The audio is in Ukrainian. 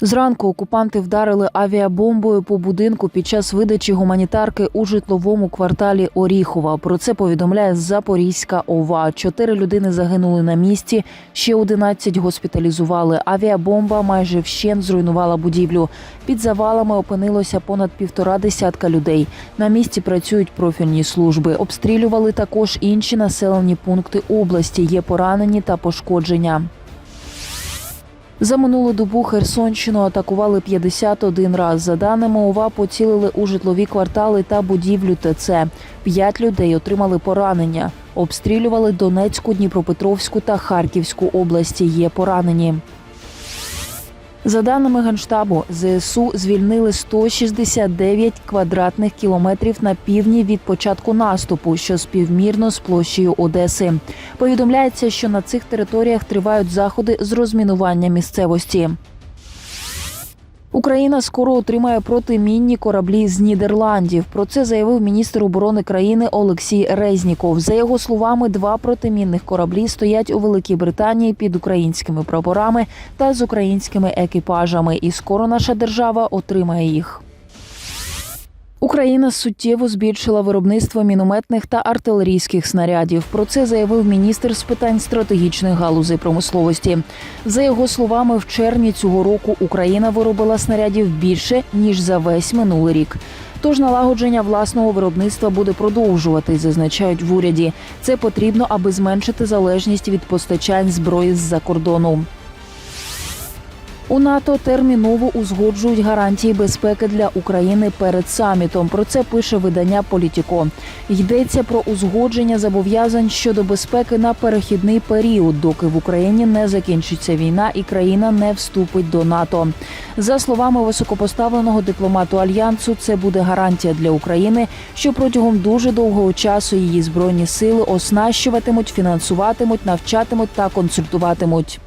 Зранку окупанти вдарили авіабомбою по будинку під час видачі гуманітарки у житловому кварталі Оріхова. Про це повідомляє Запорізька ОВА. Чотири людини загинули на місці, ще 11 госпіталізували. Авіабомба майже вщент зруйнувала будівлю. Під завалами опинилося понад півтора десятка людей. На місці працюють профільні служби. Обстрілювали також інші населені пункти області. Є поранені та пошкодження. За минулу добу Херсонщину атакували 51 раз. За даними ОВА, поцілили у житлові квартали та будівлю ТЦ. П'ять людей отримали поранення. Обстрілювали Донецьку, Дніпропетровську та Харківську області. Є поранені. За даними Генштабу, ЗСУ звільнили 169 квадратних кілометрів на півдні від початку наступу, що співмірно з площею Одеси. Повідомляється, що на цих територіях тривають заходи з розмінування місцевості. Україна скоро отримає протимінні кораблі з Нідерландів. Про це заявив міністр оборони країни Олексій Резніков. За його словами, два протимінних кораблі стоять у Великій Британії під українськими прапорами та з українськими екіпажами. І скоро наша держава отримає їх. Україна суттєво збільшила виробництво мінометних та артилерійських снарядів. Про це заявив міністр з питань стратегічних галузей промисловості. За його словами, в червні цього року Україна виробила снарядів більше ніж за весь минулий рік. Тож налагодження власного виробництва буде продовжувати, зазначають в уряді. Це потрібно, аби зменшити залежність від постачань зброї з-за кордону. У НАТО терміново узгоджують гарантії безпеки для України перед самітом. Про це пише видання Політіко. Йдеться про узгодження зобов'язань щодо безпеки на перехідний період, доки в Україні не закінчиться війна і країна не вступить до НАТО. За словами високопоставленого дипломату альянсу, це буде гарантія для України, що протягом дуже довгого часу її збройні сили оснащуватимуть, фінансуватимуть, навчатимуть та консультуватимуть.